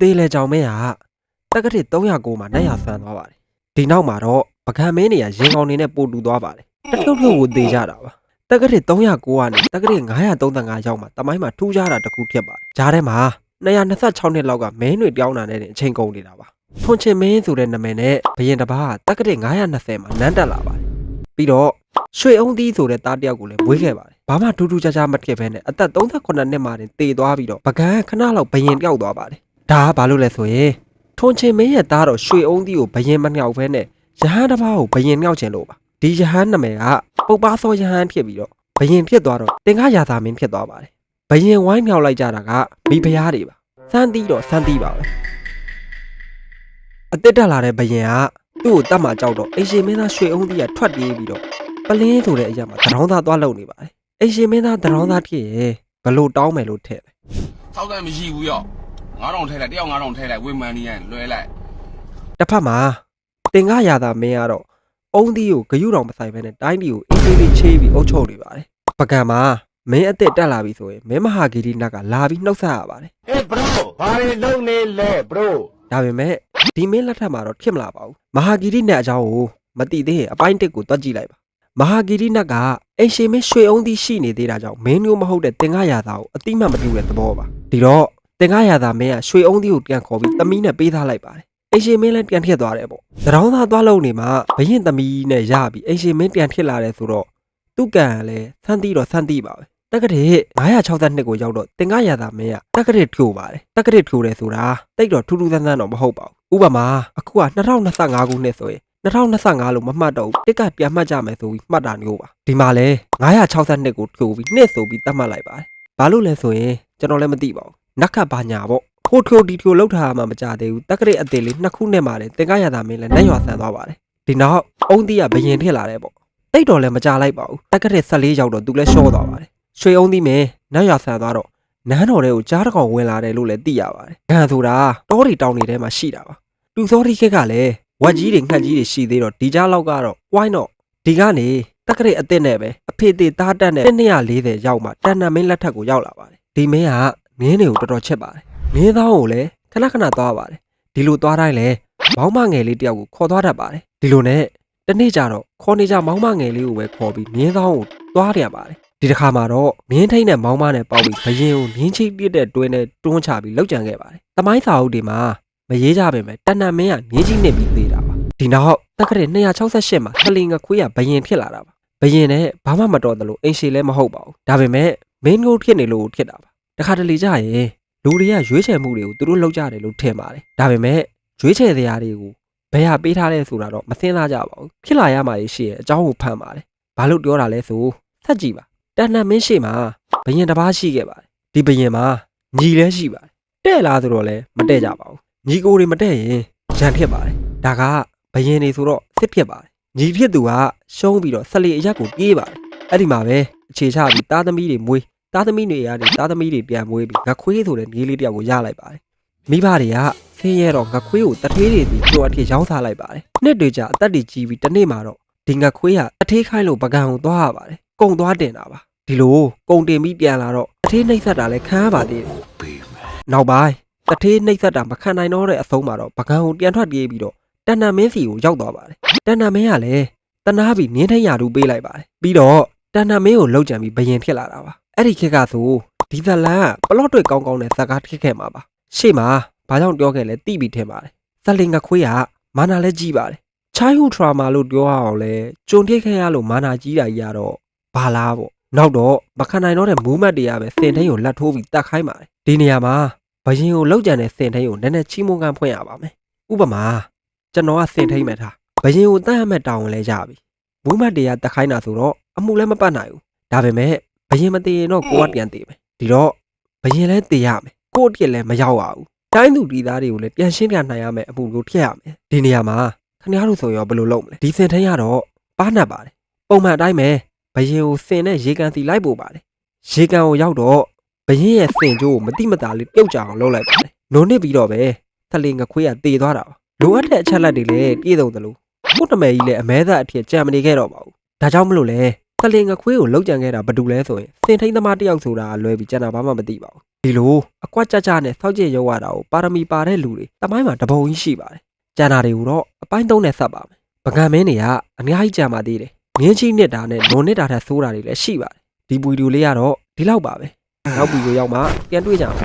သေးလေကြောင်မင်းကတက္ကတိ309မှာနဲ့ရဆန်သွားပါတယ်ဒီနောက်မှာတော့ပကံမင်းနေရရင်ကောင်နေနဲ့ပို့တူသွားပါတယ်တထုပ်ထုပ်ကိုသေးကြတာပါတက္ကတိ309ကနေတက္ကတိ935ရောက်မှာတမိုင်းမှာထူးခြားတာတစ်ခုဖြစ်ပါတယ်ဂျားထဲမှာ226နှစ်လောက်ကမင်းတွေပြောင်းတာနဲ့အချိန်ကုန်နေတာပါထွန်ချင်မင်းဆိုတဲ့နာမည်နဲ့ဘရင်တစ်ပါးကတက္ကတိ920မှာနန်းတက်လာပါတယ်ပြီးတော့ရွှေအုံးသီးဆိုတဲ့သားတစ်ယောက်ကိုလည်းမွေးခဲ့ပါတယ်ဘာမှထူးထူးခြားခြားမဖြစ်ဘဲနဲ့အသက်38နှစ်မှာတင်တည်သွားပြီးတော့ပကံခဏလောက်ဘရင်ပြောက်သွားပါတယ် ဒါကဘာလို့လဲဆိုရင်ထွန်ချင်မင်းရဲ့သားတော်ရွှေအုံးသီးကိုဘရင်မမြောက်ဘဲနဲ့ရဟန်းတစ်ပါးကိုဘရင်မြောက်ခြင်းလို့ပါဒီရဟန်းနာမည်ကပုပ္ပါသောရဟန်းဖြစ်ပြီးတော့ဘရင်ဖြစ်သွားတော့တင်ကားရာသာမင်းဖြစ်သွားပါတယ်ဘရင်ဝိုင်းမြောက်လိုက်ကြတာကမိဖုရားတွေပါစမ်းသီးတော့စမ်းသီးပါပဲအစ်စ်တက်လာတဲ့ဘရင်ကသူ့ကိုတတ်မှကြောက်တော့အိမ်ရှင်မင်းသားရွှေအုံးသီးကထွက်ပြေးပြီးတော့ပလင်းဆိုတဲ့အရာမှာတရောင်းသားသွားလုံနေပါတယ်အိမ်ရှင်မင်းသားတရောင်းသားဖြစ်ရဲ့ဘလို့တောင်းမယ်လို့ထည့်တယ်ထောက်တယ်မရှိဘူးရော 9000ထဲလိုက်တယောက်9000ထဲလိုက်ဝေမန်နီရင်လွဲလိုက်တစ်ဖက်မှာတင်ကားရာသာမင်းကတော့အုံးသီးကိုဂယုတော်မဆိုင်ဘဲနဲ့တိုင်းပြည်ကိုအင်းသေးလေးချေးပြီးအုပ်ချုပ်နေပါတယ်ပကံမှာမင်းအစ်စ်တက်လာပြီဆိုရင်မင်းမဟာဂီရီနတ်ကလာပြီးနှုတ်ဆက်ရပါတယ်ဟေး bro ဘာတွေလုပ်နေလဲ bro ဒါပေမဲ့ဒီမင်းလက်ထက်မှာတော့ဖြစ်မလာပါဘူးမဟာဂီရီနတ်အကြောင်းကိုမသိသေးရင်အပိုင်းတစ်ကိုတွက်ကြည့်လိုက်ပါမဟာဂီရီနတ်ကအိမ်ရှင်မင်းရွှေအုံးသီးရှိနေသေးတာကြောင့်မင်းမျိုးမဟုတ်တဲ့တင်ကားရာသာကိုအတိမတ်မပြုတဲ့သဘောပါဒီတော့ တင်ကားရာသာမင်းကရွှေအုံးသီးကိုပြန်ခေါ်ပြီးသမီးနဲ့ပေးထားလိုက်ပါတယ်အိမ်ရှင်မင်းလည်းပြန်ဖြစ်သွားတယ်ပေါ့သတောင်းသားသွားလို့နေမှာဘရင်သမီးနဲ့ရပြီးအိမ်ရှင်မင်းပြန်ဖြစ်လာတယ်ဆိုတော့သူ့ကံကလည်းဆန်းတီးတော့ဆန်းတီးပါပဲတက္ကတိ962ကိုရောက်တော့တင်ကားရာသာမင်းကတက္ကတိဖြိုပါတယ်တက္ကတိဖြိုတယ်ဆိုတာတိတ်တော့ထူးထူးဆန်းဆန်းတော့မဟုတ်ပါဘူးဥပမာအခုက2025ခုနှစ်ဆိုရင်2025လို့မမှတ်တော့ဘူးတက်ကပြန်မှတ်ကြမယ်ဆိုပြီးမှတ်တာမျိုးပါဒီမှာလဲ962ကိုဖြိုပြီးနှစ်ဆိုပြီးသတ်မှတ်လိုက်ပါတယ်ဘာလို့လဲဆိုရင်ကျွန်တော်လည်းမသိပါဘူး နက်ခတ်ပါညာပေါ့ဟိုထိုဒီထိုလောက်ထားမှမကြသေးဘူးတက္ကရိအသေးလေးနှစ်ခုနဲ့မှတယ်တင်ကားရတာမင်းလည်းနဲ့ရွာဆန်သွားပါတယ်ဒီနောက်အုံးသီးကဘယင်ဖြစ်လာတယ်ပေါ့တိတ်တော်လည်းမကြလိုက်ပါဘူးတက္ကရိ14ရောက်တော့သူလည်းရှော့သွားပါတယ်ရွှေအုံးသီးမင်းနဲ့ရွာဆန်သွားတော့နန်းတော်တွေကိုကြားတစ်ကောင်ဝင်လာတယ်လို့လည်းသိရပါတယ်။ခံဆိုတာတောတွေတောင်တွေထဲမှာရှိတာပါ။တူစောတိခက်ကလည်းဝက်ကြီးတွေငှက်ကြီးတွေရှိသေးတော့ဒီကြားလောက်ကတော့ဝိုင်းတော့ဒီကနေတက္ကရိအစ်စ်နဲ့ပဲအဖေသေးသားတက်နဲ့240ရောက်မှတန်နမင်းလက်ထက်ကိုရောက်လာပါတယ်။ဒီမင်းက မင်းတွေကိုတော်တော်ချစ်ပါတယ်။မင်းသားကိုလည်းခဏခဏသွားပါတယ်။ဒီလိုသွားတိုင်းလည်းမောင်းမငယ်လေးတယောက်ကိုခေါ်သွားတတ်ပါတယ်။ဒီလိုနဲ့တနေ့ကျတော့ခေါ်နေကြမောင်းမငယ်လေးကိုပဲခေါ်ပြီးမင်းသားကိုသွားရပါတယ်။ဒီတစ်ခါမှာတော့မင်းထိန်နဲ့မောင်းမနဲ့ပေါက်ပြီးဘရင်ကိုမြင်းချိပြစ်တဲ့တွင်းနဲ့တွန်းချပြီးလောက်ကြံခဲ့ပါတယ်။တမိုင်းစာအုပ်တွေမှာမရေးကြပါပဲတန်နမင်းကမြင်းကြီးနစ်ပြီးသေးတာပါ။ဒီနောက်တက္ကရာ268မှာခလင်ကခွေးကဘရင်ဖြစ်လာတာပါ။ဘရင်နဲ့ဘာမှမတော်သလိုအိမ်ရှိလည်းမဟုတ်ပါဘူး။ဒါပေမဲ့မင်းကိုဖြစ်နေလို့ဖြစ်တာပါ။ တခါတလေကြရင်လူတွေကရွေးချယ်မှုတွေကိုသူတို့လောက်ကြတယ်လို့ထင်ပါတယ်။ဒါပေမဲ့ရွေးချယ်တရားတွေကိုဘယ်ဟာပေးထားလဲဆိုတာတော့မသိသားကြပါဘူး။ဖြစ်လာရမှာရှိရဲ့အကြောင်းကိုဖန်ပါတယ်။ဘာလို့ပြောတာလဲဆိုဆက်ကြည့်ပါ။တန်နမင်းရှိမှာဘရင်တစ်ပါးရှိခဲ့ပါတယ်။ဒီဘရင်မှာညီလည်းရှိပါတယ်။တဲ့လားဆိုတော့လည်းမတဲ့ကြပါဘူး။ညီကိုတွေမတဲ့ရင်ရန်ဖြစ်ပါတယ်။ဒါကဘရင်နေဆိုတော့စစ်ဖြစ်ပါတယ်။ညီဖြစ်သူကရှုံးပြီးတော့ဆက်လီအရက်ကိုပြေးပါတယ်။အဲ့ဒီမှာပဲအခြေချပြီးသားသမီးတွေမွေး သားသမီးတွေရနေသားသမီးတွေပြန်မွေးပြီးငခွေးဆိုတဲ့မြေးလေးတယောက်ကိုရလိုက်ပါတယ်။မိဘတွေကဆင်းရဲတော့ငခွေးကိုတထေးတွေစီပြောအထည်ရောင်းစားလိုက်ပါတယ်။နှစ်တွေကြာအသက်တွေကြီးပြီးတစ်နေ့မှာတော့ဒီငခွေးကအထေးခိုင်းလို့ပကံကိုသွားရပါတယ်။ကုံသွားတင်တာပါ။ဒီလိုကုံတင်ပြီးပြန်လာတော့အထေးနှိပ်ဆက်တာလည်းခံရပါသေးတယ်။နောက်ပိုင်းတထေးနှိပ်ဆက်တာမခံနိုင်တော့တဲ့အဆုံးမှာတော့ပကံကိုပြန်ထွက်ပြေးပြီးတော့တန်နမင်းစီကိုရောက်သွားပါတယ်။တန်နမင်းကလည်းတနာပြီးမြင်းထိန်ရာထူပေးလိုက်ပါတယ်။ပြီးတော့တန်နမင်းကိုလှုပ်ကြံပြီးဘယင်ဖြစ်လာတာပါ။ အဲ့ဒီခေတ်ကဆိုဒီဇလန်ကပလော့တွေကောင်းကောင်းနဲ့ဇက်ကားထစ်ခဲ့မှာပါ။ရှေ့မှာဘာကြောင့်ပြောခဲ့လဲသိပြီးထင်ပါတယ်။ဇလင်ကခွေးကမာနာလည်းကြီးပါတယ်။ childhood trauma လို့ပြောရအောင်လဲကြုံထိတ်ခဲ့ရလို့မာနာကြီးတာကြီးရတော့ဘာလားပေါ့။နောက်တော့မခံနိုင်တော့တဲ့ movement တွေကပဲစင်ထိန်ကိုလက်ထိုးပြီးတတ်ခိုင်းပါတယ်။ဒီနေရာမှာဘယင်ကိုလှုပ်ကြံတဲ့စင်ထိန်ကိုနည်းနည်းချီးမွမ်းကမ်းဖွင့်ရပါမယ်။ဥပမာကျွန်တော်ကစင်ထိန်မဲ့ထားဘယင်ကိုတတ်ရမဲ့တောင်းလဲကြပြီ။ movement တွေကတတ်ခိုင်းတာဆိုတော့အမှုလည်းမပတ်နိုင်ဘူး။ဒါပေမဲ့ ဘယင်မတည်ရင်တော့ကိုကပြန်တည်မယ်။ဒီတော့ဘယင်လည်းတည်ရမယ်။ကို့အပြစ်လည်းမရောက်ရဘူး။တိုင်းသူပြည်သားတွေကိုလည်းပြန်ရှင်းပြနိုင်ရမယ်အမှုကိုထည့်ရမယ်။ဒီနေရာမှာခင်ဗျားတို့ဆိုရောဘယ်လိုလုပ်မလဲ။ဒီစင်ထိန်ကတော့ပါနှက်ပါတယ်။ပုံမှန်အတိုင်းပဲဘယင်ကိုစင်နဲ့ရေကန်စီလိုက်ပို့ပါတယ်။ရေကန်ကိုရောက်တော့ဘရင်ရဲ့စင်ကြိုးကိုမတိမတာလေးပြုတ်ကြအောင်လုပ်လိုက်ပါတယ်။နုံနစ်ပြီးတော့ပဲသလင်ငခွေးကတေသွားတာပါ။လိုအပ်တဲ့အချက်လက်တွေလည်းပြည့်စုံသလိုကို့တမဲကြီးလည်းအမဲသားအဖြစ်ကြံမနေခဲ့တော့ပါဘူး။ဒါကြောင့်မလို့လဲ သလင်ငခွေးကိုလှုပ်ကြံခဲ့တာဘာတူလဲဆိုရင်စင်ထိန်သမားတယောက်ဆိုတာလွဲပြီးကျန်တာဘာမှမသိပါဘူးဒီလိုအကွက်ကြကြနဲ့စောက်ကျင်ရုပ်ရတာကိုပါရမီပါတဲ့လူတွေတမိုင်းမှာတပုံကြီးရှိပါတယ်ကျန်တာတွေကိုတော့အပိုင်းသုံးနဲ့ဆက်ပါမယ်ပကံမင်းတွေကအများကြီးကြံပါသေးတယ်မြင်းကြီးနှစ်တာနဲ့လွန်နှစ်တာထက်ဆိုးတာတွေလည်းရှိပါတယ်ဒီဗီဒီယိုလေးကတော့ဒီလောက်ပါပဲနောက်ဗီဒီယိုရောက်မှပြန်တွေ့ကြအောင်